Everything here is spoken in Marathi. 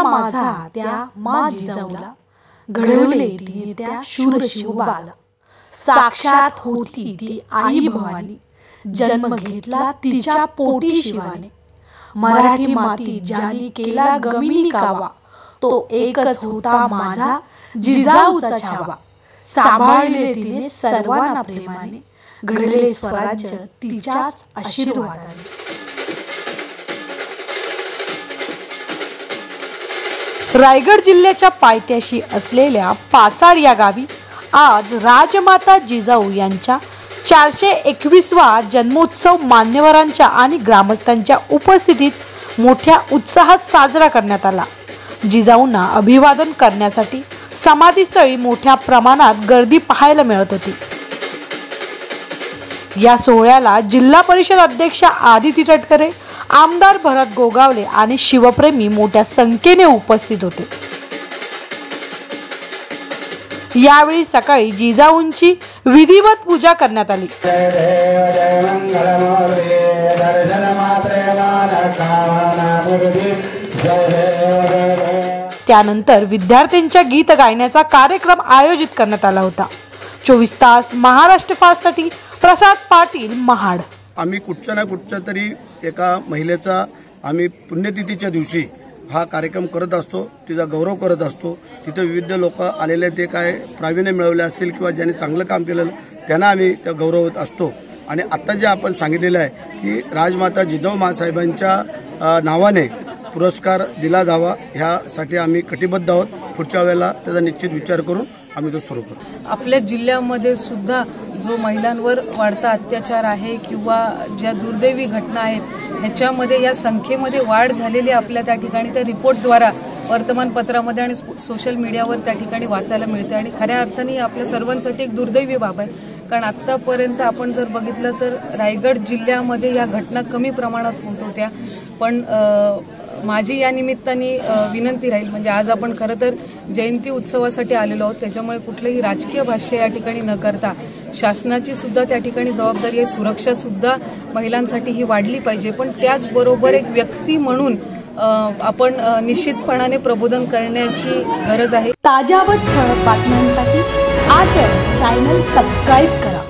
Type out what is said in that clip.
माझा त्या मा जिजाऊला घडवले तिने त्या शूर शिवबाला साक्षात होती ती आई भवानी. जन्म घेतला तिच्या पोटी शिवाने. मराठी माती ज्यानी केला गमिनी कावा तो एकच होता माझा जिजाऊचा छावा. सांभाळले तिने सर्वांना प्रेमाने. घडले स्वराज्य तिच्याच आशीर्वादाने. रायगड जिल्ह्याच्या पायथ्याशी असलेल्या पाचाड या गावी आज राजमाता जिजाऊ यांच्या चारशे एकवीसवा जन्मोत्सव मान्यवरांच्या आणि ग्रामस्थांच्या उपस्थितीत मोठ्या उत्साहात साजरा करण्यात आला. जिजाऊंना अभिवादन करण्यासाठी समाधीस्थळी मोठ्या प्रमाणात गर्दी पाहायला मिळत होती. या सोहळ्याला जिल्हा परिषद अध्यक्षा आदिती तटकरे आमदार भरत गोगावले आणि शिवप्रेमी मोठ्या संख्येने उपस्थित होते. यावेळी सकाळी जिजाऊंची विधिवत पूजा करण्यात आली. त्यानंतर विद्यार्थ्यांच्या गीत गायण्याचा कार्यक्रम आयोजित करण्यात आला होता. चोवीस तास महाराष्ट्र फास्टसाठी प्रसाद पाटील महाड. आम्ही कुठच्या ना कुठच्या तरी एका महिलेचा आम्ही पुण्यतिथीच्या दिवशी हा कार्यक्रम करत असतो तिचा गौरव करत असतो. तिथे विविध लोक आलेले ते काय प्रावीण्य मिळवले असतील किंवा ज्यांनी चांगलं काम केलेलं त्यांना आम्ही त्या गौरवत असतो. आणि आता जे आपण सांगितलेलं आहे की राजमाता जिजाऊ मासाहेबांच्या नावाने पुरस्कार दिला जावा ह्यासाठी आम्ही कटिबद्ध आहोत. पुढच्या वेळेला त्याचा निश्चित विचार करून आम्ही तो सुरू करू आपल्या जिल्ह्यामध्ये सुद्धा जो महिलांवर वाढता अत्याचार आहे किंवा ज्या दुर्दैवी घटना आहेत ह्याच्यामध्ये या संख्येमध्ये वाढ झालेली आपल्या त्या ठिकाणी. त्या रिपोर्टद्वारा वर्तमानपत्रामध्ये आणि सोशल मीडियावर त्या ठिकाणी वाचायला मिळते. आणि खऱ्या अर्थाने आपल्या सर्वांसाठी एक दुर्दैवी बाब आहे. कारण आतापर्यंत आपण जर बघितलं तर रायगड जिल्ह्यामध्ये या घटना कमी प्रमाणात होत होत्या. पण माझी या निमित्ताने विनंती राहील म्हणजे आज आपण खरं तर जयंती उत्सवासाठी आलेलो आहोत. त्याच्यामुळे कुठलंही राजकीय भाष्य या ठिकाणी न करता शासनाची सुद्धा त्या ठिकाणी जबाबदारी आहे. सुरक्षा सुद्धा महिलांसाठी ही वाढली पाहिजे. पण त्याचबरोबर एक व्यक्ती म्हणून आपण निश्चितपणाने प्रबोधन करण्याची गरज आहे. ताज्या व ठळक बातम्यांसाठी आज चॅनल सबस्क्राईब करा.